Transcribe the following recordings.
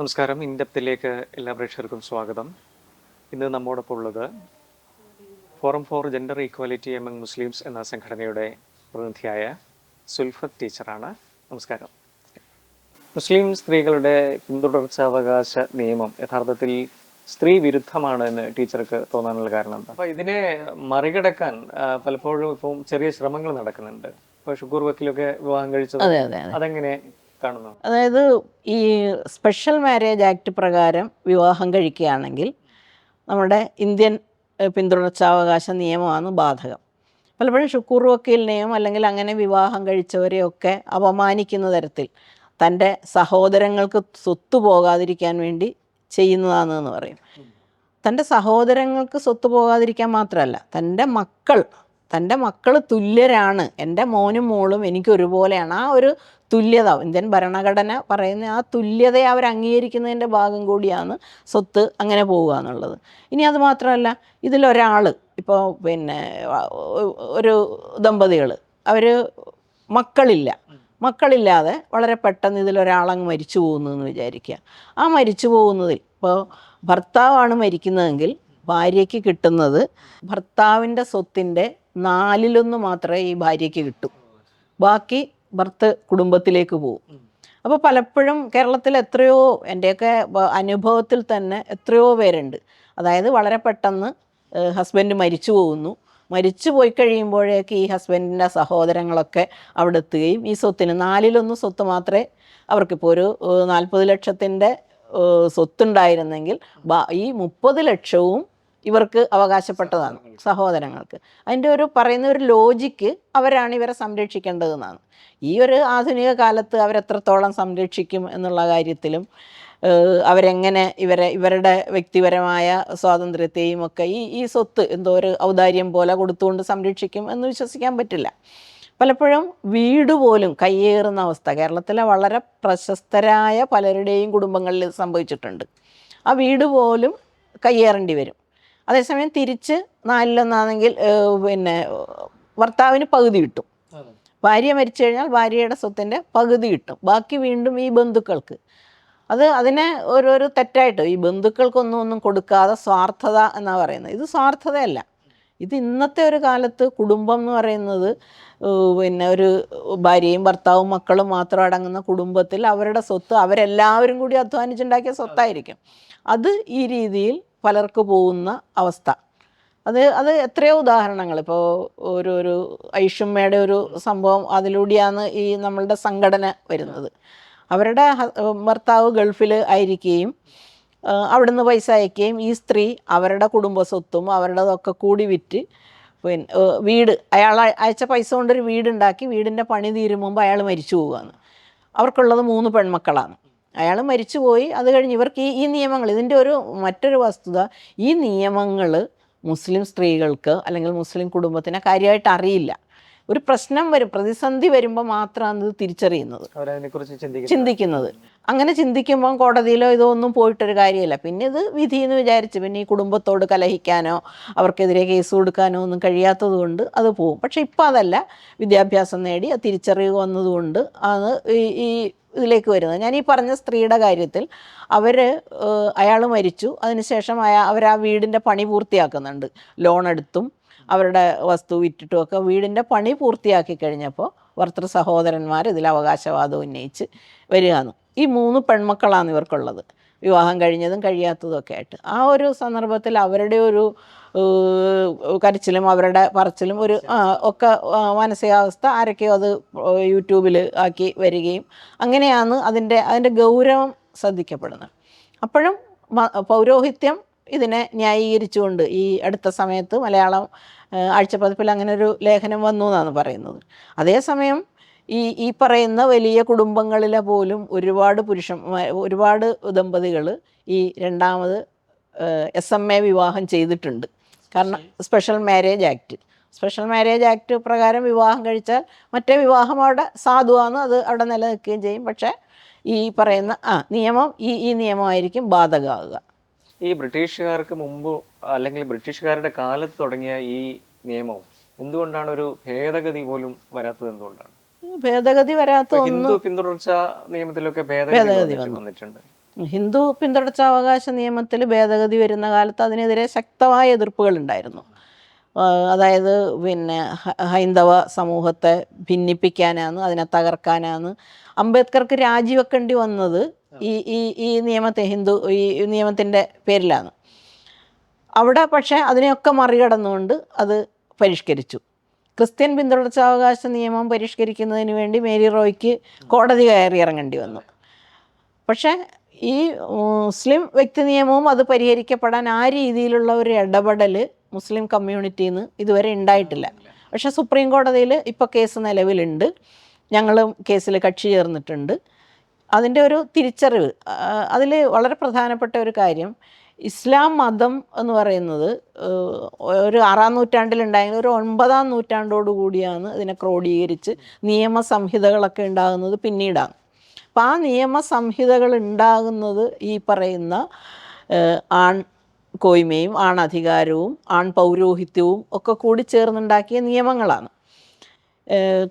നമസ്കാരം. ഇൻഡപ്തിലേക്ക് എല്ലാ പ്രേക്ഷകർക്കും സ്വാഗതം. ഇന്ന് നമ്മോടൊപ്പം ഉള്ളത് forum for gender equality among Muslims എന്ന സംഘടനയുടെ പ്രതിനിധിയായ സുൽഫത്ത് ടീച്ചറാണ്. നമസ്കാരം. മുസ്ലിം സ്ത്രീകളുടെ പിന്തുടർച്ചാവകാശ നിയമം യഥാർത്ഥത്തിൽ സ്ത്രീ വിരുദ്ധമാണ് എന്ന് ടീച്ചർക്ക് തോന്നാനുള്ള കാരണം എന്താ? അപ്പൊ ഇതിനെ മറികടക്കാൻ പലപ്പോഴും ഇപ്പം ചെറിയ ശ്രമങ്ങൾ നടക്കുന്നുണ്ട്. ഇപ്പൊ ഷുക്കൂർ വക്കീലൊക്കെ വിവാഹം കഴിച്ചത് അതെ അതെ അതെ. അതെങ്ങനെ കാണുന്നു അതായത് ഈ സ്പെഷ്യൽ മാരേജ് ആക്ട് പ്രകാരം വിവാഹം കഴിക്കുകയാണെങ്കിൽ നമ്മുടെ ഇന്ത്യൻ പിന്തുടർച്ചാവകാശ നിയമമാണ് ബാധകം. പലപ്പോഴും ഷുക്കൂർ വക്കീലിനെയും അല്ലെങ്കിൽ അങ്ങനെ വിവാഹം കഴിച്ചവരെയൊക്കെ അപമാനിക്കുന്ന തരത്തിൽ തന്റെ സഹോദരങ്ങൾക്ക് സ്വത്ത് പോകാതിരിക്കാൻ വേണ്ടി ചെയ്യുന്നതാണെന്ന് പറയും. തന്റെ സഹോദരങ്ങൾക്ക് സ്വത്ത് പോകാതിരിക്കാൻ മാത്രമല്ല തന്റെ മക്കൾ തന്റെ മക്കൾ തുല്യരാണ് എന്റെ മോനും മോളും എനിക്ക് ഒരുപോലെയാണ്. ആ ഒരു തുല്യത ഇന്ത്യൻ ഭരണഘടന പറയുന്ന ആ തുല്യതയെ അവർ അംഗീകരിക്കുന്നതിന്റെ ഭാഗം കൂടിയാണ് സ്വത്ത് അങ്ങനെ പോവുക എന്നുള്ളത്. ഇനി അത് മാത്രമല്ല ഇതിലൊരാൾ ഇപ്പോൾ പിന്നെ ഒരു ദമ്പതികൾ അവർ മക്കളില്ല. മക്കളില്ലാതെ വളരെ പെട്ടെന്ന് ഇതിലൊരാളങ്ങ് മരിച്ചു പോകുന്നു എന്ന് വിചാരിക്കുക. ആ മരിച്ചു പോകുന്നതിൽ ഇപ്പോൾ ഭർത്താവാണ് മരിക്കുന്നതെങ്കിൽ ഭാര്യയ്ക്ക് കിട്ടുന്നത് ഭർത്താവിന്റെ സ്വത്തിന്റെ നാലിലൊന്ന് മാത്രമേ ഈ ഭാര്യയ്ക്ക് കിട്ടൂ. ബാക്കി ഭർത്ത് കുടുംബത്തിലേക്ക് പോകും അപ്പോൾ പലപ്പോഴും കേരളത്തിൽ എത്രയോ എന്റെയൊക്കെ അനുഭവത്തിൽ തന്നെ എത്രയോ പേരുണ്ട്. അതായത് വളരെ പെട്ടെന്ന് ഹസ്ബൻഡ് മരിച്ചു പോകുന്നു. മരിച്ചു പോയി കഴിയുമ്പോഴേക്ക് ഈ ഹസ്ബൻഡിന്റെ സഹോദരങ്ങളൊക്കെ അവിടെ എത്തുകയും ഈ സ്വത്തിന് നാലിലൊന്ന് സ്വത്ത് മാത്രമേ അവർക്കിപ്പോൾ ഒരു നാൽപ്പത് ലക്ഷത്തിന്റെ സ്വത്തുണ്ടായിരുന്നെങ്കിൽ ഈ മുപ്പത് ലക്ഷവും ഇവർക്ക് അവകാശപ്പെട്ടതാണ് സഹോദരങ്ങൾക്ക്. അതിന്റെ ഒരു പറയുന്ന ഒരു ലോജിക്ക് അവരാണ് ഇവരെ സംരക്ഷിക്കേണ്ടതെന്നാണ്. ഈ ഒരു ആധുനിക കാലത്ത് അവരെത്രത്തോളം സംരക്ഷിക്കും എന്നുള്ള കാര്യത്തിലും അവരെങ്ങനെ ഇവരെ ഇവരുടെ വ്യക്തിപരമായ സ്വാതന്ത്ര്യത്തെയും ഒക്കെ ഈ ഈ സ്വത്ത് എന്തോ ഒരു ഔദാര്യം പോലെ കൊടുത്തുകൊണ്ട് സംരക്ഷിക്കും എന്ന് വിശ്വസിക്കാൻ പറ്റില്ല. പലപ്പോഴും വീട് പോലും കയ്യേറുന്ന അവസ്ഥ. കേരളത്തിലെ വളരെ പ്രശസ്തരായ പലരുടെയും കുടുംബങ്ങളിൽ സംഭവിച്ചിട്ടുണ്ട്. ആ വീട് പോലും കയ്യേറേണ്ടി വരും. അതേസമയം തിരിച്ച് നാലിലൊന്നാണെങ്കിൽ പിന്നെ ഭർത്താവിന് പകുതി കിട്ടും. ഭാര്യ മരിച്ചു കഴിഞ്ഞാൽ ഭാര്യയുടെ സ്വത്തിന്റെ പകുതി കിട്ടും. ബാക്കി വീണ്ടും ഈ ബന്ധുക്കൾക്ക്. അത് അതിനെ ഓരോരോ തെറ്റായിട്ട് ഈ ബന്ധുക്കൾക്കൊന്നും ഒന്നും കൊടുക്കാതെ സ്വാർത്ഥത എന്നാണ് പറയുന്നത്. ഇത് സ്വാർത്ഥതയല്ല. ഇത് ഇന്നത്തെ ഒരു കാലത്ത് കുടുംബം എന്ന് പറയുന്നത് പിന്നെ ഒരു ഭാര്യയും ഭർത്താവും മക്കളും മാത്രം അടങ്ങുന്ന കുടുംബത്തിൽ അവരുടെ സ്വത്ത് അവരെല്ലാവരും കൂടി അധ്വാനിച്ചുണ്ടാക്കിയ സ്വത്തായിരിക്കും. അത് ഈ രീതിയിൽ പലർക്ക് പോകുന്ന അവസ്ഥ. അത് അത് എത്രയോ ഉദാഹരണങ്ങൾ. ഇപ്പോൾ ഒരു ഒരു ഐഷുമ്മയുടെ ഒരു സംഭവം അതിലൂടെയാണ് ഈ നമ്മളുടെ സംഘടന വരുന്നത്. അവരുടെ ഭർത്താവ് ഗൾഫിൽ ആയിരിക്കുകയും അവിടുന്ന് പൈസ അയക്കുകയും ഈ സ്ത്രീ അവരുടെ കുടുംബ സ്വത്തും അവരുടെതൊക്കെ കൂടി വിറ്റ് പിന്നെ വീട് അയാൾ അയച്ച പൈസ കൊണ്ടൊരു വീടുണ്ടാക്കി വീടിന്റെ പണി തീരും അയാൾ മരിച്ചു പോവുകയാണ്. അവർക്കുള്ളത് മൂന്ന് പെൺമക്കളാണ്. അയാൾ മരിച്ചുപോയി. അത് കഴിഞ്ഞ് ഇവർക്ക് ഈ ഈ നിയമങ്ങൾ ഇതിന്റെ ഒരു മറ്റൊരു വസ്തുത ഈ നിയമങ്ങൾ മുസ്ലിം സ്ത്രീകൾക്ക് അല്ലെങ്കിൽ മുസ്ലിം കുടുംബത്തിന് കാര്യമായിട്ട് അറിയില്ല. ഒരു പ്രശ്നം വരും പ്രതിസന്ധി വരുമ്പോൾ മാത്രമാണ് ഇത് തിരിച്ചറിയുന്നത്. ചിന്തിക്കുന്നത്. അങ്ങനെ ചിന്തിക്കുമ്പോൾ കോടതിയിലോ ഇതോ ഒന്നും പോയിട്ടൊരു കാര്യമില്ല. പിന്നെ ഇത് വിധി എന്ന് വിചാരിച്ച് പിന്നെ ഈ കുടുംബത്തോട് കലഹിക്കാനോ അവർക്കെതിരെ കേസ് കൊടുക്കാനോ ഒന്നും കഴിയാത്തത് കൊണ്ട് അത് പോകും പക്ഷെ ഇപ്പം അതല്ല. വിദ്യാഭ്യാസം നേടി ആ തിരിച്ചറിവ് വന്നതുകൊണ്ട് അത് ഈ ഈ ഇതിലേക്ക് വരുന്നത്. ഞാൻ ഈ പറഞ്ഞ സ്ത്രീയുടെ കാര്യത്തിൽ അവർ അയാൾ മരിച്ചു. അതിനുശേഷം അയാ അവർ ആ വീടിന്റെ പണി പൂർത്തിയാക്കുന്നുണ്ട്. ലോൺ എടുത്തും അവരുടെ വസ്തു വിറ്റിട്ടും ഒക്കെ വീടിന്റെ പണി പൂർത്തിയാക്കി കഴിഞ്ഞപ്പോൾ ഭർത്തൃ സഹോദരന്മാർ ഇതിൽ അവകാശവാദം ഉന്നയിച്ച് വരികയാണ്. ഈ മൂന്ന് പെൺമക്കളാണ് ഇവർക്കുള്ളത്. വിവാഹം കഴിഞ്ഞതും കഴിയാത്തതും ഒക്കെ ആയിട്ട്. ആ ഒരു സന്ദർഭത്തിൽ അവരുടെ ഒരു കരച്ചിലും അവരുടെ പറച്ചിലും ഒരു ഒക്കെ മാനസികാവസ്ഥ ആരൊക്കെയോ അത് യൂട്യൂബിൽ ആക്കി വരികയും അങ്ങനെയാണ് അതിന്റെ അതിന്റെ ഗൗരവം ശ്രദ്ധിക്കപ്പെടുന്നത്. അപ്പോഴും പൗരോഹിത്യം ഇതിനെ ന്യായീകരിച്ചുകൊണ്ട് ഈ അടുത്ത സമയത്ത് മലയാളം ആഴ്ചപ്പതിപ്പിൽ അങ്ങനെ ഒരു ലേഖനം വന്നു എന്നാണ് പറയുന്നത്. അതേസമയം ഈ ഈ പറയുന്ന വലിയ കുടുംബങ്ങളിലെ പോലും ഒരുപാട് പുരുഷൻ ഒരുപാട് ദമ്പതികൾ ഈ രണ്ടാമത് എസ് എം എ വിവാഹം ചെയ്തിട്ടുണ്ട്. കാരണം special marriage act. Special marriage act പ്രകാരം വിവാഹം കഴിച്ചാൽ മറ്റേ വിവാഹം അവിടെ സാധുവാണ് അത് അവിടെ നിലനിൽക്കുകയും ചെയ്യും. പക്ഷേ ഈ പറയുന്ന ആ നിയമം ഈ ഈ നിയമമായിരിക്കും ബാധകമാകുക. ഈ ബ്രിട്ടീഷുകാർക്ക് മുമ്പ് അല്ലെങ്കിൽ ബ്രിട്ടീഷുകാരുടെ കാലത്ത് തുടങ്ങിയ ഈ നിയമവും എന്തുകൊണ്ടാണ് ഒരു ഭേദഗതി പോലും വരാത്തത് എന്തുകൊണ്ടാണ്? ഭേദഗതി വരാത്ത ഹിന്ദു പിന്തുടർച്ച നിയമത്തിലൊക്കെ ഭേദഗതി ഭേദഗതി വന്നിട്ട് വന്നു. വന്നിട്ടുണ്ട്. ഹിന്ദു പിന്തുടർച്ചാവകാശ നിയമത്തിൽ ഭേദഗതി വരുന്ന കാലത്ത് അതിനെതിരെ ശക്തമായ എതിർപ്പുകൾ ഉണ്ടായിരുന്നു. അതായത് പിന്നെ ഹൈന്ദവ സമൂഹത്തെ ഭിന്നിപ്പിക്കാനാണ് അതിനെ തകർക്കാനാണ്. അംബേദ്കർക്ക് രാജിവെക്കേണ്ടി വന്നത് ഈ ഈ ഈ നിയമത്തെ ഹിന്ദു ഈ നിയമത്തിന്റെ പേരിലാണ്. അവിടെ പക്ഷേ അതിനെയൊക്കെ മറികടന്നുകൊണ്ട് അത് പരിഷ്കരിച്ചു. ക്രിസ്ത്യൻ പിന്തുടർച്ചാവകാശ നിയമം പരിഷ്കരിക്കുന്നതിന് വേണ്ടി മേരി റോയ്ക്ക് കോടതി കയറി ഇറങ്ങേണ്ടി വന്നു. പക്ഷേ ഈ മുസ്ലിം വ്യക്തി നിയമവും അത് പരിഹരിക്കപ്പെടാൻ ആ രീതിയിലുള്ള ഒരു ഇടപെടൽ മുസ്ലിം കമ്മ്യൂണിറ്റിയിൽ നിന്ന് ഇതുവരെ ഉണ്ടായിട്ടില്ല. പക്ഷേ സുപ്രീം കോടതിയിൽ ഇപ്പോൾ കേസ് നിലവിലുണ്ട്. ഞങ്ങളും കേസിൽ കക്ഷി ചേർന്നിട്ടുണ്ട്. അതിന്റെ ഒരു തിരിച്ചറിവ് അതിൽ വളരെ പ്രധാനപ്പെട്ട ഒരു കാര്യം ഇസ്ലാം മതം എന്ന് പറയുന്നത് ഒരു ആറാം നൂറ്റാണ്ടിലുണ്ടായെങ്കിൽ ഒരു ഒൻപതാം നൂറ്റാണ്ടോടു കൂടിയാണ് ഇതിനെ ക്രോഡീകരിച്ച് നിയമസംഹിതകളൊക്കെ ഉണ്ടാകുന്നത് പിന്നീടാണ്. അപ്പം ആ നിയമസംഹിതകൾ ഉണ്ടാകുന്നത് ഈ പറയുന്ന ആൺ കോയ്മയും ആണധികാരവും ആൺ പൗരോഹിത്യവും ഒക്കെ കൂടി ചേർന്നുണ്ടാക്കിയ നിയമങ്ങളാണ്.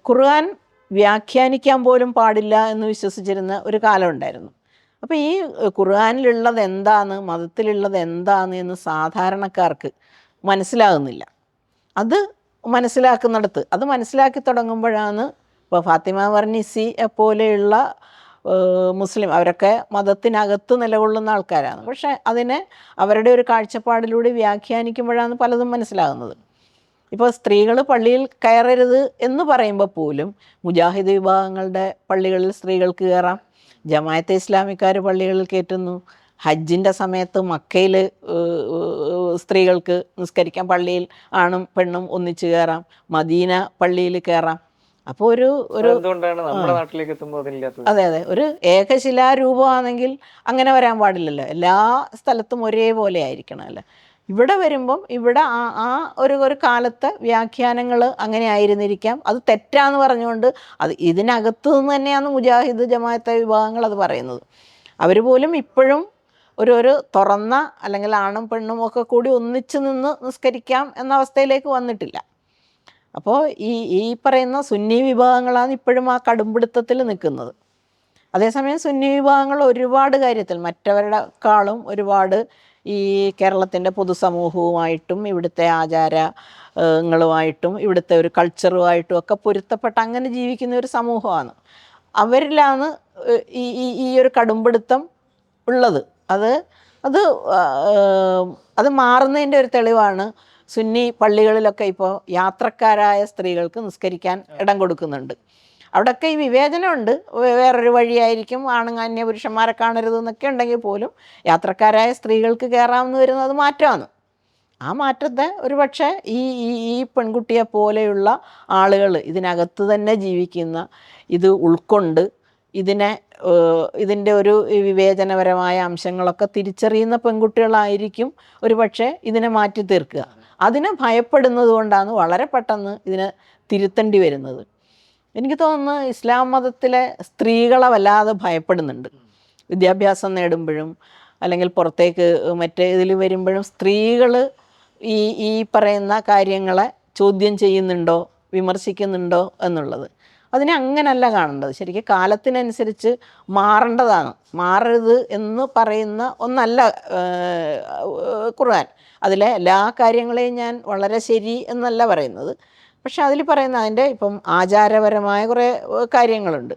ഖുർആൻ വ്യാഖ്യാനിക്കാൻ പോലും പാടില്ല എന്ന് വിശ്വസിച്ചിരുന്ന ഒരു കാലം ഉണ്ടായിരുന്നു. അപ്പോൾ ഈ ഖുർആാനിലുള്ളത് എന്താണ് മതത്തിലുള്ളത് എന്താണ് എന്ന് സാധാരണക്കാർക്ക് മനസ്സിലാകുന്നില്ല. അത് മനസ്സിലാക്കുന്നിടത്ത് അത് മനസ്സിലാക്കി തുടങ്ങുമ്പോഴാണ് ഇപ്പോൾ ഫാത്തിമ വർണിസി പോലെയുള്ള മുസ്ലിം അവരൊക്കെ മതത്തിനകത്ത് നിലകൊള്ളുന്ന ആൾക്കാരാണ്. പക്ഷേ അതിനെ അവരുടെ ഒരു കാഴ്ചപ്പാടിലൂടെ വ്യാഖ്യാനിക്കുമ്പോഴാണ് പലതും മനസ്സിലാകുന്നത്. ഇപ്പോൾ സ്ത്രീകൾ പള്ളിയിൽ കയറരുത് എന്ന് പറയുമ്പോൾ പോലും മുജാഹിദ് വിഭാഗങ്ങളുടെ പള്ളികളിൽ സ്ത്രീകൾക്ക് കയറാം. ജമായത്തെ ഇസ്ലാമിക്കാർ പള്ളികളിൽ കയറ്റുന്നു. ഹജ്ജിന്റെ സമയത്ത് മക്കയിൽ സ്ത്രീകൾക്ക് നിസ്കരിക്കാൻ പള്ളിയിൽ ആണും പെണ്ണും ഒന്നിച്ചു കയറാം. മദീന പള്ളിയിൽ കയറാം. അപ്പോൾ ഒരു ഒരു നാട്ടിലേക്ക് എത്തുമ്പോൾ അതെ അതെ. ഒരു ഏകശിലാരൂപമാണെങ്കിൽ അങ്ങനെ വരാൻ പാടില്ലല്ലോ. എല്ലാ സ്ഥലത്തും ഒരേപോലെ ആയിരിക്കണം അല്ലേ? ഇവിടെ വരുമ്പം ഇവിടെ ആ ആ ഒരു ഒരു കാലത്തെ വ്യാഖ്യാനങ്ങൾ അങ്ങനെ ആയിരുന്നിരിക്കാം. അത് തെറ്റാന്ന് പറഞ്ഞുകൊണ്ട് അത് ഇതിനകത്ത് നിന്ന് തന്നെയാണ് മുജാഹിദ് ജമാഅത്തെ വിഭാഗങ്ങൾ അത് പറയുന്നത്. അവർ പോലും ഇപ്പോഴും ഒരു ഒരു തുറന്ന അല്ലെങ്കിൽ ആണും പെണ്ണും ഒക്കെ കൂടി ഒന്നിച്ച് നിന്ന് നിസ്കരിക്കാം എന്ന അവസ്ഥയിലേക്ക് വന്നിട്ടില്ല. അപ്പോൾ ഈ ഈ പറയുന്ന സുന്നി വിഭാഗങ്ങളാണ് ഇപ്പോഴും ആ കടുംപിടുത്തത്തിൽ നിൽക്കുന്നത്. അതേസമയം സുന്നി വിഭാഗങ്ങൾ ഒരുപാട് കാര്യത്തിൽ മറ്റവരുടെക്കാളും ഒരുപാട് ഈ കേരളത്തിന്റെ പൊതുസമൂഹവുമായിട്ടും ഇവിടുത്തെ ആചാരങ്ങളുമായിട്ടും ഇവിടുത്തെ ഒരു കൾച്ചറുമായിട്ടും ഒക്കെ പൊരുത്തപ്പെട്ട് അങ്ങനെ ജീവിക്കുന്ന ഒരു സമൂഹമാണ്. അവരിലാണ് ഈ ഈ ഒരു കടുംപിടുത്തം ഉള്ളത്. അത് അത് അത് മാറുന്നതിന്റെ ഒരു തെളിവാണ് സുന്നി പള്ളികളിലൊക്കെ ഇപ്പോൾ യാത്രക്കാരായ സ്ത്രീകൾക്ക് നിസ്കരിക്കാൻ ഇടം കൊടുക്കുന്നുണ്ട്. അവിടെയൊക്കെ ഈ വിവേചനമുണ്ട്. വേറൊരു വഴിയായിരിക്കും ആണുങ്ങ പുരുഷന്മാരെ കാണരുത് എന്നൊക്കെ ഉണ്ടെങ്കിൽ പോലും യാത്രക്കാരായ സ്ത്രീകൾക്ക് കയറാമെന്ന് വരുന്നത് മാറ്റമാണ്. ആ മാറ്റത്തെ ഒരു പക്ഷേ ഈ ഈ ഈ പെൺകുട്ടിയെ പോലെയുള്ള ആളുകൾ ഇതിനകത്ത് തന്നെ ജീവിക്കുന്ന ഇത് ഉൾക്കൊണ്ട് ഇതിനെ ഇതിന്റെ ഒരു വിവേചനപരമായ അംശങ്ങളൊക്കെ തിരിച്ചറിയുന്ന പെൺകുട്ടികളായിരിക്കും ഒരു പക്ഷേ ഇതിനെ മാറ്റി തീർക്കുക അതിനെ ഭയപ്പെടുന്നത് കൊണ്ടാണ് വളരെ പെട്ടെന്ന് ഇതിനെ തിരുത്തേണ്ടി വരുന്നത്. എനിക്ക് തോന്നുന്നു ഇസ്ലാം മതത്തിലെ സ്ത്രീകളെ വല്ലാതെ ഭയപ്പെടുന്നുണ്ട്. വിദ്യാഭ്യാസം നേടുമ്പോഴും അല്ലെങ്കിൽ പുറത്തേക്ക് മറ്റേ ഇതിൽ വരുമ്പോഴും സ്ത്രീകൾ ഈ ഈ പറയുന്ന കാര്യങ്ങളെ ചോദ്യം ചെയ്യുന്നുണ്ടോ വിമർശിക്കുന്നുണ്ടോ എന്നുള്ളത്. അതിനെ അങ്ങനല്ല കാണേണ്ടത്. ശരിക്കും കാലത്തിനനുസരിച്ച് മാറേണ്ടതാണ്. മാറരുത് എന്ന് പറയുന്ന ഒന്നല്ല ഖുർആൻ. അതിലെ എല്ലാ കാര്യങ്ങളെയും ഞാൻ വളരെ ശരി എന്നല്ല പറയുന്നത്. പക്ഷെ അതിൽ പറയുന്ന അതിന്റെ ഇപ്പം ആചാരപരമായ കുറേ കാര്യങ്ങളുണ്ട്.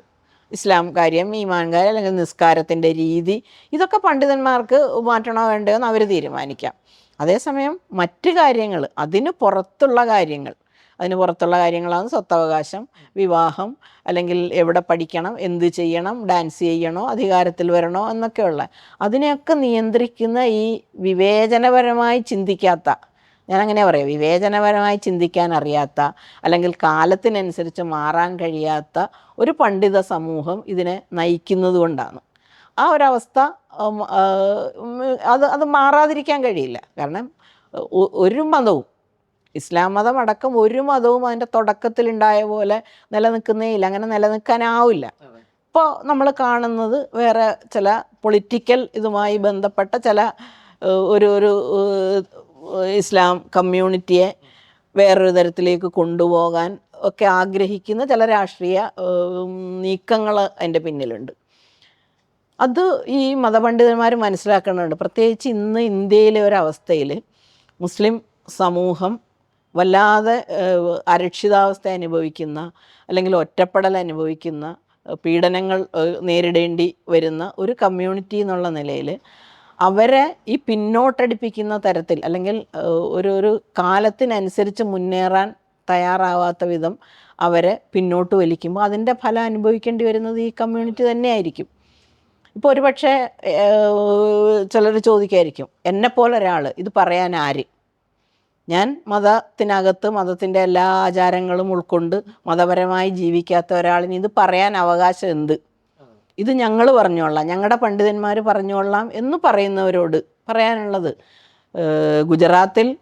ഇസ്ലാം കാര്യം ഈമാൻ കാര്യം അല്ലെങ്കിൽ നിസ്കാരത്തിന്റെ രീതി ഇതൊക്കെ പണ്ഡിതന്മാർക്ക് മാറ്റണോ വേണ്ടോ എന്ന് അവർ തീരുമാനിക്കാം. അതേസമയം മറ്റ് കാര്യങ്ങൾ അതിന് പുറത്തുള്ള കാര്യങ്ങൾ. അതിന് പുറത്തുള്ള കാര്യങ്ങളാണ് സ്വത്തവകാശം വിവാഹം അല്ലെങ്കിൽ എവിടെ പഠിക്കണം എന്ത് ചെയ്യണം ഡാൻസ് ചെയ്യണോ അധികാരത്തിൽ വരണോ എന്നൊക്കെയുള്ള. അതിനെയൊക്കെ നിയന്ത്രിക്കുന്ന ഈ വിവേചനപരമായി ചിന്തിക്കാത്ത ഞാൻ അങ്ങനെ പറയാം വിവേചനപരമായി ചിന്തിക്കാൻ അറിയാത്ത അല്ലെങ്കിൽ കാലത്തിനനുസരിച്ച് മാറാൻ കഴിയാത്ത ഒരു പണ്ഡിത സമൂഹം ഇതിനെ നയിക്കുന്നത് കൊണ്ടാണ്. ആ ഒരവസ്ഥ അത് അത് മാറാതിരിക്കാൻ കഴിയില്ല. കാരണം ഒരു മതവും ഇസ്ലാം മതം അടക്കം ഒരു മതവും അതിന്റെ തുടക്കത്തിലുണ്ടായ പോലെ നിലനിൽക്കുന്നേ ഇല്ല. അങ്ങനെ നിലനിൽക്കാനാവില്ല. ഇപ്പോൾ നമ്മൾ കാണുന്നത് വേറെ ചില പൊളിറ്റിക്കൽ ഇതുമായി ബന്ധപ്പെട്ട ചില ഒരു ഒരു ഇസ്ലാം കമ്മ്യൂണിറ്റിയെ വേറൊരു തരത്തിലേക്ക് കൊണ്ടുപോകാൻ ഒക്കെ ആഗ്രഹിക്കുന്ന ചില രാഷ്ട്രീയ നീക്കങ്ങൾ അതിന്റെ പിന്നിലുണ്ട്. അത് ഈ മതപണ്ഡിതന്മാർ മനസ്സിലാക്കുന്നുണ്ട് പ്രത്യേകിച്ച് ഇന്ന് ഇന്ത്യയിലെ ഒരവസ്ഥയിൽ മുസ്ലിം സമൂഹം വല്ലാതെ അരക്ഷിതാവസ്ഥ അനുഭവിക്കുന്ന അല്ലെങ്കിൽ ഒറ്റപ്പെടൽ അനുഭവിക്കുന്ന പീഡനങ്ങൾ നേരിടേണ്ടി വരുന്ന ഒരു കമ്മ്യൂണിറ്റി എന്നുള്ള നിലയിൽ അവരെ ഈ പിന്നോട്ടടിപ്പിക്കുന്ന തരത്തിൽ അല്ലെങ്കിൽ ഒരു ഒരു കാലത്തിനനുസരിച്ച് മുന്നേറാൻ തയ്യാറാവാത്ത വിധം അവരെ പിന്നോട്ട് വലിക്കുമ്പോൾ അതിന്റെ ഫലം അനുഭവിക്കേണ്ടി വരുന്നത് ഈ കമ്മ്യൂണിറ്റി തന്നെയായിരിക്കും. ഇപ്പോൾ ഒരുപക്ഷെ ചിലർ ചോദിക്കായിരിക്കും എന്നെപ്പോലെ ഒരാൾ ഇത് പറയാൻ ആര്? ഞാൻ മതത്തിനകത്ത് മതത്തിന്റെ എല്ലാ ആചാരങ്ങളും ഉൾക്കൊണ്ട് മതപരമായി ജീവിക്കാത്ത ഒരാളിന് ഇത് പറയാൻ അവകാശം എന്ത്? ഇത് ഞങ്ങൾ പറഞ്ഞോളാം ഞങ്ങളുടെ പണ്ഡിതന്മാർ പറഞ്ഞോളാം എന്ന് പറയുന്നവരോട് പറയാനുള്ളത് ഗുജറാത്തിൽ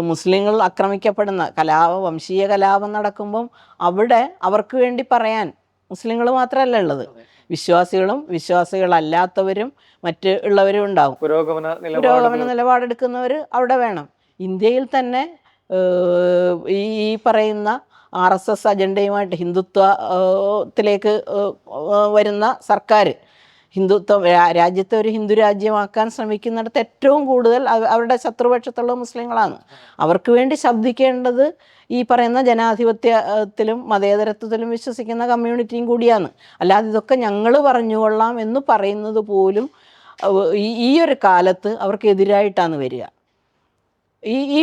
മുസ്ലിങ്ങൾ ആക്രമിക്കപ്പെടുന്ന കലാപ വംശീയ കലാപം നടക്കുമ്പം അവിടെ അവർക്ക് വേണ്ടി പറയാൻ മുസ്ലിങ്ങൾ മാത്രമല്ല ഉള്ളത്. വിശ്വാസികളും വിശ്വാസികളല്ലാത്തവരും മറ്റ് ഉള്ളവരും ഉണ്ടാവും. പുരോഗമന പുരോഗമന നിലപാടെടുക്കുന്നവർ അവിടെ വേണം. ഇന്ത്യയിൽ തന്നെ ഈ പറയുന്ന ആർ എസ് എസ് അജണ്ടയുമായിട്ട് ഹിന്ദുത്വത്തിലേക്ക് വരുന്ന സർക്കാർ ഹിന്ദുത്വം രാജ്യത്തെ ഒരു ഹിന്ദു രാജ്യമാക്കാൻ ശ്രമിക്കുന്നിടത്ത് ഏറ്റവും കൂടുതൽ അവരുടെ ശത്രുപക്ഷത്തുള്ള മുസ്ലിങ്ങളാണ്. അവർക്ക് വേണ്ടി ശബ്ദിക്കേണ്ടത് ഈ പറയുന്ന ജനാധിപത്യത്തിലും മതേതരത്വത്തിലും വിശ്വസിക്കുന്ന കമ്മ്യൂണിറ്റിയും കൂടിയാണ്. അല്ലാതെ ഇതൊക്കെ ഞങ്ങൾ പറഞ്ഞുകൊള്ളാം എന്ന് പറയുന്നത് പോലും ഈ- ഒരു കാലത്ത് അവർക്ക് എതിരായിട്ടാണ് വരിക. ഈ ഈ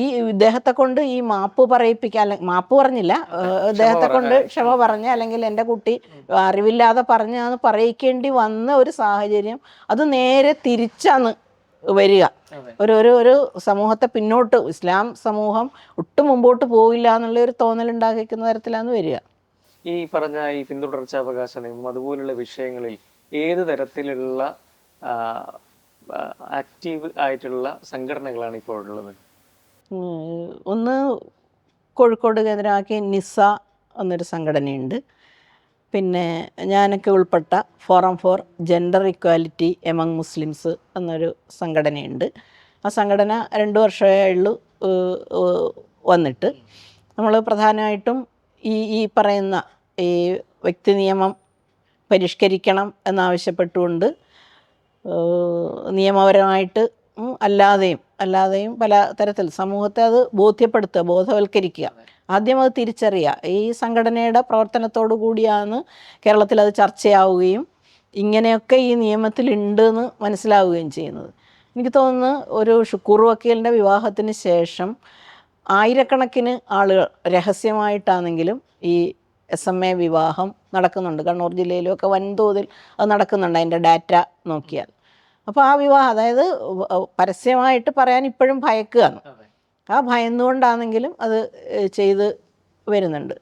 ഈ ഇദ്ദേഹത്തെ കൊണ്ട് ഈ മാപ്പ് പറയിപ്പിക്കാൻ മാപ്പ് പറഞ്ഞില്ല ഇദ്ദേഹത്തെ കൊണ്ട് ക്ഷമ പറഞ്ഞ അല്ലെങ്കിൽ എന്റെ കുട്ടി അറിവില്ലാതെ പറഞ്ഞാന്ന് പറയിക്കേണ്ടി വന്ന ഒരു സാഹചര്യം അത് നേരെ തിരിച്ചാണ് വരിക. ഒരു ഒരു ഒരു സമൂഹത്തെ പിന്നോട്ട് ഇസ്ലാം സമൂഹം ഒട്ടും മുമ്പോട്ട് പോവില്ല എന്നുള്ള ഒരു തോന്നൽ ഉണ്ടാക്കിക്കുന്ന തരത്തിലാണ് വരിക. ഈ പറഞ്ഞ ഈ പിന്തുടർച്ചാവകാശ നിയമം അതുപോലുള്ള വിഷയങ്ങളിൽ ഏത് തരത്തിലുള്ള ആക്റ്റീവ് ആയിട്ടുള്ള സംഘടനകളാണ് ഉം, ഒന്ന് കോഴിക്കോട് കേന്ദ്രമാക്കി നിസ എന്നൊരു സംഘടനയുണ്ട്. പിന്നെ ഞാനൊക്കെ ഉൾപ്പെട്ട forum for gender equality among Muslims എന്നൊരു സംഘടനയുണ്ട്. ആ സംഘടന രണ്ട് വർഷമേ ഉള്ളൂ വന്നിട്ട്. നമ്മൾ പ്രധാനമായിട്ടും ഈ ഈ പറയുന്ന ഈ വ്യക്തി നിയമം പരിഷ്കരിക്കണം എന്നാവശ്യപ്പെട്ടുകൊണ്ട് നിയമപരമായിട്ട് അല്ലാതെയും അല്ലാതെയും പല തരത്തിൽ സമൂഹത്തെ അത് ബോധ്യപ്പെടുത്തുക ബോധവൽക്കരിക്കുക. ആദ്യം അത് തിരിച്ചറിയുക. ഈ സംഘടനയുടെ പ്രവർത്തനത്തോടു കൂടിയാണ് കേരളത്തിൽ അത് ചർച്ചയാവുകയും ഇങ്ങനെയൊക്കെ ഈ നിയമത്തിലുണ്ട് എന്ന് മനസ്സിലാവുകയും ചെയ്യുന്നത്. എനിക്ക് തോന്നുന്നു ഒരു ഷുക്കൂർ വക്കീലിന്റെ വിവാഹത്തിന് ശേഷം ആയിരക്കണക്കിന് ആളുകൾ രഹസ്യമായിട്ടാണെങ്കിലും ഈ എസ് എം എ വിവാഹം നടക്കുന്നുണ്ട്. കണ്ണൂർ ജില്ലയിലും ഒക്കെ വൻതോതിൽ അത് നടക്കുന്നുണ്ട് അതിന്റെ ഡാറ്റ നോക്കിയാൽ. അപ്പോൾ ആ വിവാഹം അതായത് പരസ്യമായിട്ട് പറയാൻ ഇപ്പോഴും ഭയക്കുകയാണ്. ആ ഭയന്നുകൊണ്ടാണെങ്കിലും അത് ചെയ്ത് വരുന്നുണ്ട്.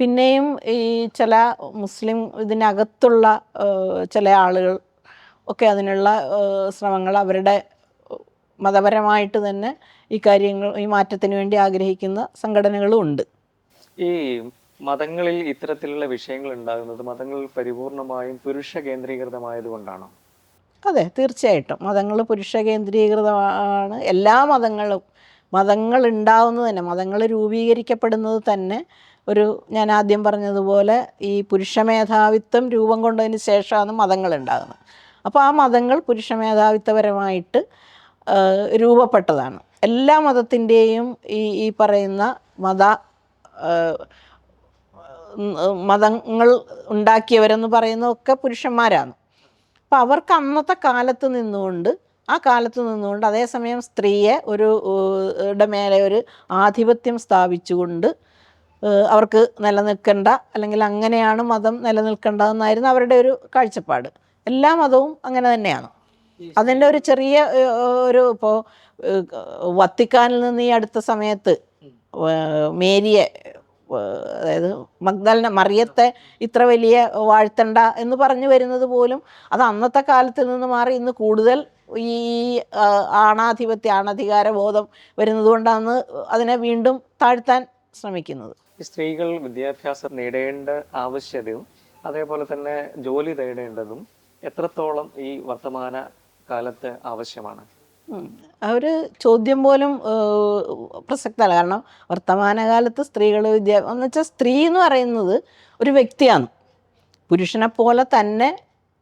പിന്നെയും ഈ ചില മുസ്ലിം ഇതിനകത്തുള്ള ചില ആളുകൾ ഒക്കെ അതിനുള്ള ശ്രമങ്ങൾ അവരുടെ മതപരമായിട്ട് തന്നെ ഈ കാര്യങ്ങൾ ഈ മാറ്റത്തിന് വേണ്ടി ആഗ്രഹിക്കുന്ന സംഘടനകളും ഉണ്ട്. ഈ മതങ്ങളിൽ ഇത്തരത്തിലുള്ള വിഷയങ്ങൾ ഉണ്ടാകുന്നത് മതങ്ങൾ പരിപൂർണമായും പുരുഷ കേന്ദ്രീകൃതമായതുകൊണ്ടാണോ അതെ തീർച്ചയായിട്ടും. മതങ്ങൾ പുരുഷ കേന്ദ്രീകൃതമാണ്. എല്ലാ മതങ്ങളും മതങ്ങൾ ഉണ്ടാവുന്നത് തന്നെ മതങ്ങൾ രൂപീകരിക്കപ്പെടുന്നത് തന്നെ ഒരു ഞാൻ ആദ്യം പറഞ്ഞതുപോലെ ഈ പുരുഷ മേധാവിത്വം രൂപം കൊണ്ടതിന് ശേഷമാണ് മതങ്ങൾ ഉണ്ടാകുന്നത്. അപ്പോൾ ആ മതങ്ങൾ പുരുഷ മേധാവിത്വപരമായിട്ട് രൂപപ്പെട്ടതാണ്. എല്ലാ മതത്തിന്റെയും ഈ ഈ പറയുന്ന മത മതങ്ങൾ ഉണ്ടാക്കിയവരെന്ന് പറയുന്നതൊക്കെ പുരുഷന്മാരാണ്. അപ്പോൾ അവർക്ക് അന്നത്തെ കാലത്ത് നിന്നുകൊണ്ട് ആ കാലത്ത് നിന്നുകൊണ്ട് അതേസമയം സ്ത്രീയെ ഒരു മേലെ ഒരു ആധിപത്യം സ്ഥാപിച്ചുകൊണ്ട് അവർക്ക് നിലനിൽക്കേണ്ട അല്ലെങ്കിൽ അങ്ങനെയാണ് മതം നിലനിൽക്കേണ്ടതെന്നായിരുന്നു അവരുടെ ഒരു കാഴ്ചപ്പാട്. എല്ലാ മതവും അങ്ങനെ തന്നെയാണ്. അതിന്റെ ഒരു ചെറിയ ഒരു ഇപ്പോൾ വത്തിക്കാനിൽ നിന്ന് ഈ അടുത്ത സമയത്ത് മേരിയെ അതായത് മഗ്ദലന മറിയത്തെ ഇത്ര വലിയ വാഴ്ത്തണ്ട എന്ന് പറഞ്ഞു വരുന്നത് പോലും അത് അന്നത്തെ കാലത്ത് നിന്ന് മാറി ഇന്ന് കൂടുതൽ ഈ ആണാധിപത്യ ആണധികാര ബോധം വരുന്നത് കൊണ്ടാണ് അതിനെ വീണ്ടും താഴ്ത്താൻ ശ്രമിക്കുന്നത് സ്ത്രീകൾ വിദ്യാഭ്യാസം നേടേണ്ട ആവശ്യതയും അതേപോലെ തന്നെ ജോലി തേടേണ്ടതും എത്രത്തോളം ഈ വർത്തമാന കാലത്ത് ആവശ്യമാണ്. ഒരു ചോദ്യം പോലും പ്രസക്തമല്ല കാരണം വർത്തമാനകാലത്ത് സ്ത്രീകൾ വിദ്യാഭ്യാസം എന്ന് വെച്ചാൽ സ്ത്രീ എന്ന് പറയുന്നത് ഒരു വ്യക്തിയാണ്. പുരുഷനെ പോലെ തന്നെ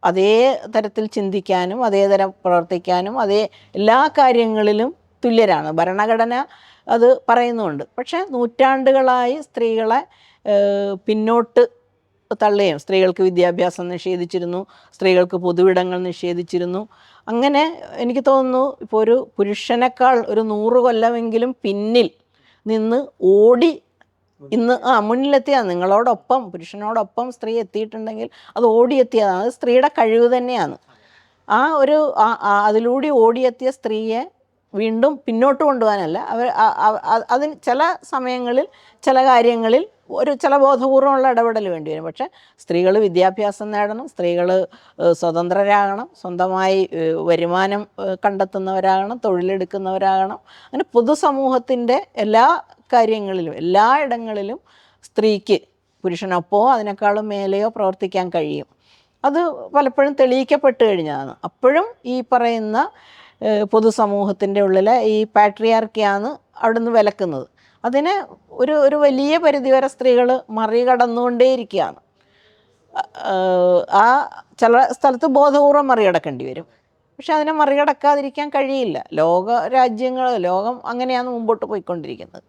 അതേ തരത്തിൽ ചിന്തിക്കാനും അതേ തരം പ്രവർത്തിക്കാനും അതേ എല്ലാ കാര്യങ്ങളിലും തുല്യരാണ്. ഭരണഘടന അത് പറയുന്നുണ്ട്. പക്ഷേ നൂറ്റാണ്ടുകളായി സ്ത്രീകളെ പിന്നോട്ട് തള്ളുകയും സ്ത്രീകൾക്ക് വിദ്യാഭ്യാസം നിഷേധിച്ചിരുന്നു സ്ത്രീകൾക്ക് പൊതുവിടങ്ങൾ നിഷേധിച്ചിരുന്നു. അങ്ങനെ എനിക്ക് തോന്നുന്നു ഇപ്പോൾ ഒരു പുരുഷനേക്കാൾ ഒരു നൂറ് കൊല്ലമെങ്കിലും പിന്നിൽ നിന്ന് ഓടി ഇന്ന് ആ മുന്നിലെത്തിയാൽ നിങ്ങളോടൊപ്പം പുരുഷനോടൊപ്പം സ്ത്രീ എത്തിയിട്ടുണ്ടെങ്കിൽ അത് ഓടിയെത്തിയതാണ് അത് സ്ത്രീയുടെ കഴിവ് തന്നെയാണ്. ആ ഒരു അതിലൂടെ ഓടിയെത്തിയ സ്ത്രീയെ വീണ്ടും പിന്നോട്ട് കൊണ്ടുപോകാനല്ല അവർ അതിന് ചില സമയങ്ങളിൽ ചില കാര്യങ്ങളിൽ ഒരു ചില ബോധപൂർവമുള്ള ഇടപെടൽ വേണ്ടി വരും. പക്ഷേ സ്ത്രീകൾ വിദ്യാഭ്യാസം നേടണം സ്ത്രീകൾ സ്വതന്ത്രരാകണം സ്വന്തമായി വരുമാനം കണ്ടെത്തുന്നവരാകണം തൊഴിലെടുക്കുന്നവരാകണം. അങ്ങനെ പൊതുസമൂഹത്തിന്റെ എല്ലാ കാര്യങ്ങളിലും എല്ലാ ഇടങ്ങളിലും സ്ത്രീക്ക് പുരുഷനൊപ്പോ അതിനേക്കാളും മേലെയോ പ്രവർത്തിക്കാൻ കഴിയും. അത് പലപ്പോഴും തെളിയിക്കപ്പെട്ടു കഴിഞ്ഞതാണ്. അപ്പോഴും ഈ പറയുന്ന പൊതുസമൂഹത്തിന്റെ ഉള്ളിലെ ഈ പാട്രിയാർക്കിയാണ് അവിടുന്ന് വിലക്കുന്നത്. അതിനെ ഒരു ഒരു വലിയ പരിധിവരെ സ്ത്രീകൾ മറികടന്നുകൊണ്ടേയിരിക്കുകയാണ്. ആ ചില സ്ഥലത്ത് ബോധപൂർവം മറികടക്കേണ്ടി വരും. പക്ഷെ അതിനെ മറികടക്കാതിരിക്കാൻ കഴിയില്ല. ലോക രാജ്യങ്ങൾ ലോകം അങ്ങനെയാണ് മുമ്പോട്ട് പോയിക്കൊണ്ടിരിക്കുന്നത്.